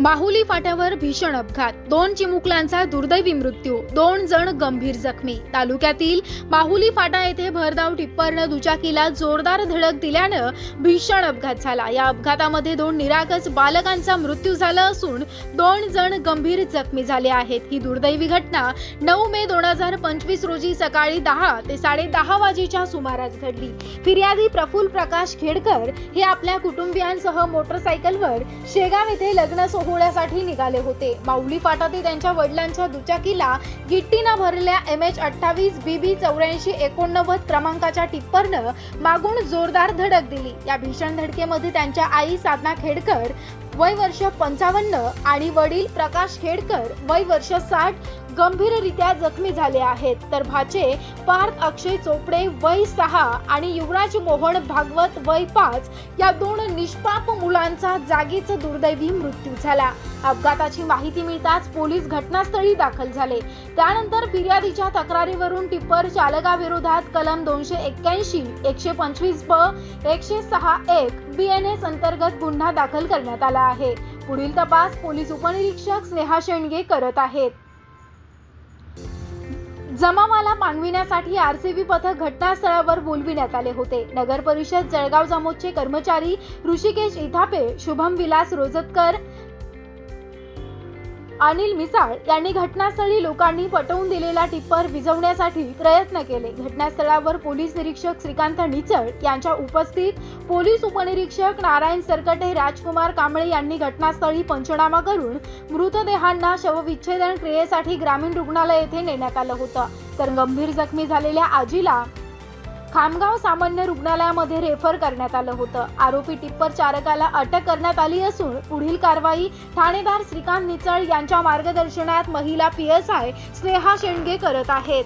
माहुली फाट्यावर भीषण अपघात. दोन चिमुकल्यांचा दुर्दैवी मृत्यू. दोन जण गंभीर जखमी. तालुक्यातील माहुली फाटा येथे भरधाव टिप्परनं दुचाकीला जोरदार धडक दिल्यानं भीषण अपघात झाला. या अपघातामध्ये दोन निरागस बालकांचा मृत्यू झाला असून दोन जण गंभीर जखमी झाले आहेत. ही दुर्दैवी घटना नऊ मे दोन हजार पंचवीस रोजी सकाळी दहा ते साडे दहा वाजेच्या सुमारास घडली. फिर्यादी प्रफुल प्रकाश खेडकर हे आपल्या कुटुंबियांसह मोटरसायकलवर शेगाव येथे लग्न सोहळ्यासाठी निघाले होते. माऊली फाटा ते त्यांच्या वडिलांच्या दुचाकीला गिट्टीनं भरलेल्या एम एच अठ्ठावीस बी बी चौऱ्याऐंशी एकोणनव्वद क्रमांकाच्या टिप्परनं मागून जोरदार धडक दिली. या भीषण धडकेमध्ये त्यांच्या आई साधना खेडकर वय वर्ष पंचावन्न आणि वडील प्रकाश खेडकर वय वर्ष साठ गंभीररित्या जखमी झाले आहेत. तर भाचे पार्थ अक्षय चोपडे वय सहा आणि युवराज मोहन भागवत वय पाच या दोन निष्पाप मुलांचा जागीच दुर्दैवी मृत्यू झाला. अपघाताची माहिती मिळताच पोलीस घटनास्थळी दाखल झाले. त्यानंतर फिर्यादीच्या तक्रारीवरून टिप्पर चालकाविरोधात कलम दोनशे एक्क्याऐंशी एकशे पंचवीस ब एकशे सहा एक बी एन एस अंतर्गत गुन्हा दाखल करण्यात आला आहे. पुढील तपास पोलीस उपनिरीक्षक स्नेहा शेंडगे करत आहेत. जमावाला पांगविण्यासाठी आरसीबी पथक घटनास्थळावर बोलविण्यात आले होते. नगर परिषद जळगाव जामोदचे कर्मचारी ऋषिकेश इथापे शुभम विलास रोजतकर अनिल मिसाळ यांनी घटनास्थळी लोकांनी पटवून दिलेला टिप्पर विझवण्यासाठी प्रयत्न केले. घटनास्थळावर पोलीस निरीक्षक श्रीकांत निचळ यांच्या उपस्थित पोलीस उपनिरीक्षक नारायण सरकटे राजकुमार कांबळे यांनी घटनास्थळी पंचनामा करून मृतदेहांना शवविच्छेदन क्रियेसाठी ग्रामीण रुग्णालय येथे नेण्यात आलं होतं. तर गंभीर जखमी झालेल्या आजीला खामगाव सामान्य रुग्णालयामध्ये रेफर करण्यात आलं होतं. आरोपी टिप्पर चालकाला अटक करण्यात आली असून पुढील कारवाई ठाणेदार श्रीकांत निचळ यांच्या मार्गदर्शनात महिला P S I Sneha Shendge करत आहेत.